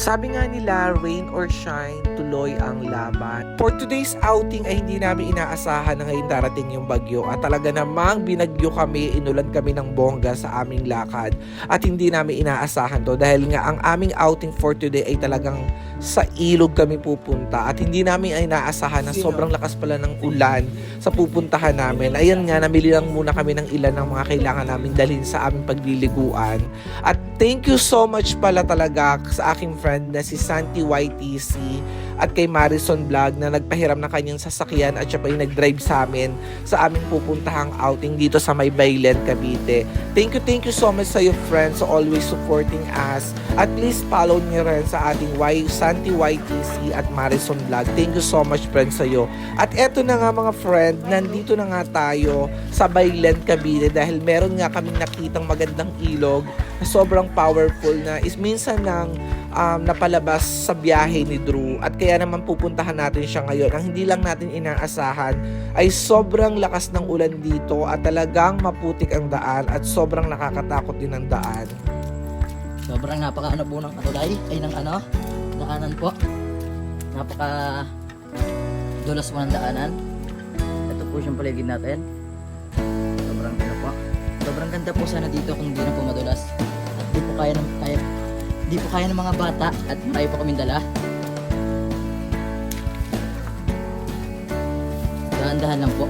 Sabi nga nila, rain or shine, tuloy ang laban. For today's outing ay hindi namin inaasahan na ngayon darating yung bagyo at talaga namang binagyo kami, inulan kami ng bongga sa aming lakad at hindi namin inaasahan to dahil nga ang aming outing for today ay talagang sa ilog kami pupunta at hindi namin ay inaasahan na sobrang lakas pala ng ulan sa pupuntahan namin. Ayan nga, namili lang muna kami ng ilan ng mga kailangan namin dalhin sa aming pagliliguan. At thank you so much pala talaga sa aking friend na si Santi YTC at kay Marison Vlog na nagpahiram ng kanyang sasakyan at siya pa yung nag-drive sa amin sa aming pupuntahang outing dito sa May Baylen, Cavite. Thank you, thank you so much sa iyo friends so always supporting us. At please follow niyo rin sa ating y, Santi YTC at Marison Vlog. Thank you so much friends sa iyo. At eto na nga mga friend, nandito na nga tayo sa Baylen, Cavite dahil meron nga kaming nakitang magandang ilog na sobrang powerful na is minsan nang um, napalabas sa biyahe ni Drew at kaya naman pupuntahan natin siya ngayon. Ang hindi lang natin inaasahan ay sobrang lakas ng ulan dito at talagang maputik ang daan at sobrang nakakatakot din ang daan. Sobrang napaka ano po ng katulay, ay ng ano, daanan po. Napaka dulas po ng daanan. Ito po siyang paligid natin. Sobrang ano po. Sobrang ganda po sana dito kung di na po madulas. At di po kaya ng kaya, di po kaya ng mga bata at marami po kaming dala. Dahan-dahan lang po.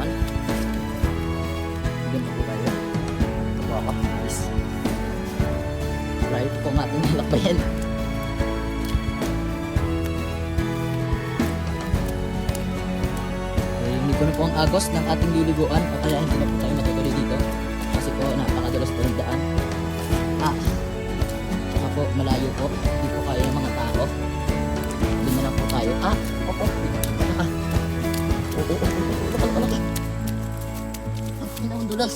Ano? Ganun po tayo. Ito po ako. Na po ang agos ng ating liliguan o kaya hindi na po tayo matutuloy dito. Kasi po napakadulas po ng daan. Ah, saka po malayo po. Hindi po kaya ng mga tao. Doon na lang po tayo. Ah, opo. Ah, Oo, oo, oo, oo, oo. Ang dulas.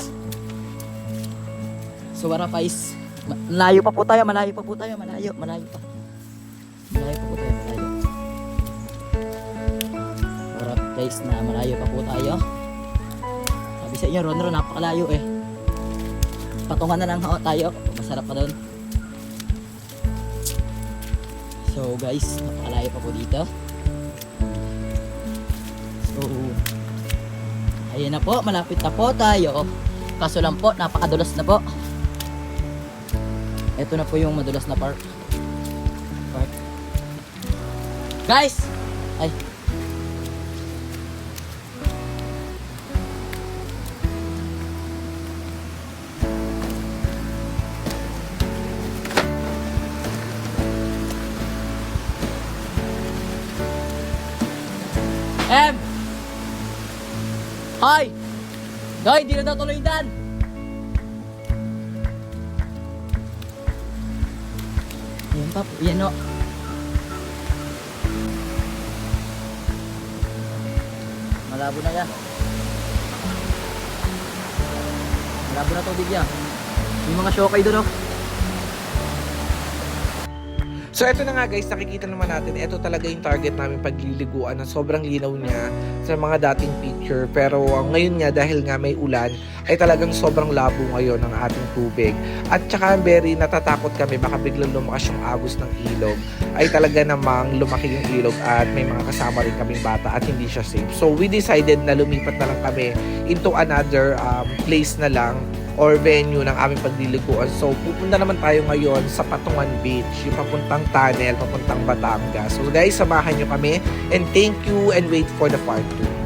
So. Ma- Malayo pa po tayo, malayo pa po tayo, malayo, malayo pa. Malayo pa po tayo, guys na malayo pa po tayo. Sabi sa inyo, Ron Ron, napakalayo eh. Patungan na lang tayo. Masarap pa doon. So guys, napakalayo pa po dito. So, ayan na po, malapit na po tayo. Kaso lang po, napakadulas na po. Ito na po yung madulas na park. Park. Guys! Ay. Em! Hoy! Hoy, di na daw tuloy daan! Yan pa yan o. Malabo na yan. Malabo na tubig yan. May mga shokay doon o. So eto na nga guys, nakikita naman natin, ito talaga yung target namin pagliliguan na sobrang linaw niya sa mga dating picture. Pero uh, ngayon nga dahil nga may ulan, ay talagang sobrang labo ngayon ng ating tubig. At saka very natatakot kami baka biglang lumakas yung agos ng ilog. Ay talaga namang lumaki yung ilog at may mga kasama rin kaming bata at hindi siya safe. So we decided na lumipat na lang kami into another um, place na lang or venue ng aming pagliliguan. So, pupunta naman tayo ngayon sa Patungan Beach, yung papuntang tunnel, papuntang Batangas. So, guys, samahan nyo kami and thank you and wait for the part 2.